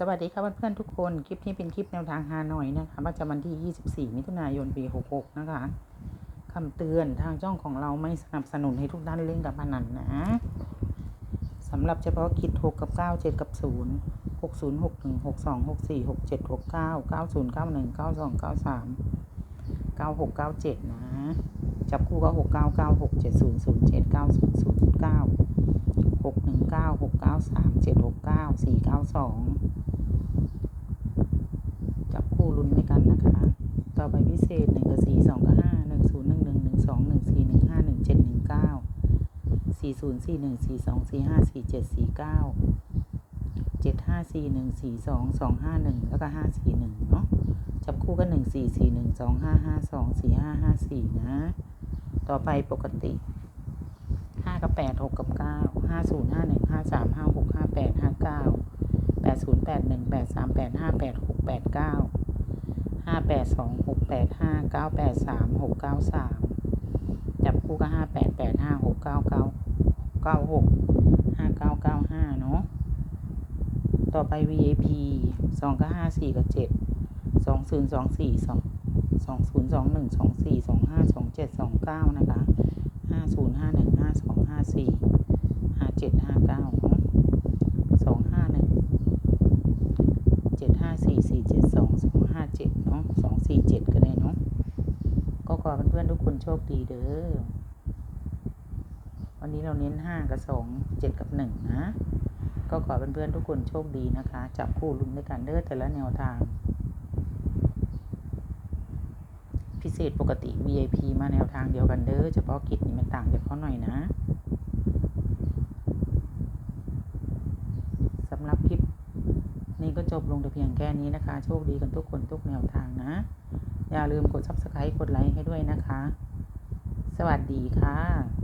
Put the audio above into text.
สวัสดีค่ะเพื่อนๆทุกคน คลิปนี้เป็นคลิปแนวทางฮานอยนะคะประจำวันที่ 24 มิถุนายน ปี 66 นะคะคำเตือนทางช่องของเราไม่สนับสนุนให้ทุกท่านเล่นกับพนันนะสำหรับเฉพาะคิด 6 กับ 9 7 กับ 0 6 0 6 1 6 2 6 4 6 7 6 9 9 0 9 1 9 2 9 3 9 6 9 7 นะ จับคู่ก็ 6 9 9 6 7 0 0 7 9 0 0 9หกหนึ่ง เก้าหกเก้าสามเจ็ดหกเก้าสี่เก้าสองจับคู่ลุ้นด้วยกันนะคะ ต่อไปพิเศษหนึ่งกับสี่สองกับห้าหนึ่งศูนย์หนึ่งหนึ่งหนึ่งสองหนึ่งสี่หนึ่งห้าหนึ่งเจ็ดหนึ่งเก้าสี่ศูนย์สี่หนึ่งสี่สองสี่ห้าสี่เจ็ดสี่เก้าเจ็ดห้าสี่หนึ่งสี่สองสองห้าหนึ่งแล้วก็ห้าสี่หนึ่งเนาะจับคู่กันหนึ่งสี่สี่หนึ่งสองห้าห้าสองสี่ห้าห้าสี่นะ ต่อไปปกติ กับแปดหกกับเก้าห้าศูนย์ห้าหนึ่งห้าสามห้าหกห้าแปดห้าเก้าแปดศูนย์แปดหนึ่งแปดสามแปดห้าแปดหกแปดเก้าห้าแปดสองหกแปดห้าเก้าแปดสามหกเก้าสามจับคู่ก็ห้าแปดแปดห้าหกเก้าเก้าเก้าหกห้าเก้าเก้าห้าเนาะต่อไป VIP สองก็ห้าสี่กับเจ็ดสองศูนย์สองสี่สองสองศูนย์สองหนึ่งสองสี่สองห้าสองเจ็ดสองเก้านะคะ สี่ห้าเจ็ดห้าเก้าสองห้าหนึ่งเจ็ดห้าสี่สี่เจ็ดสองสองห้าเจ็ดเนาะสองสี่เจ็ดก็ได้เนาะก็ขอเพื่อนๆทุกคนโชคดีเด้อวันนี้เราเน้นห้ากับสองเจ็ดกับหนึ่งนะ ก็ขอเพื่อนๆทุกคนโชคดีนะคะ จับคู่ลุ้นด้วยกันเด้อแต่ละแนวทาง พิเศษปกติ VIP มาแนวทางเดียวกันเด้อเฉพาะกิจนี่มันต่างจากเขาหน่อยนะสำหรับคลิป นี้ก็จบลงแต่เพียงแค่นี้นะคะ โชคดีกันทุกคนทุกแนวทางนะ อย่าลืมกด Subscribe กดไลค์ให้ด้วยนะคะ สวัสดีค่ะ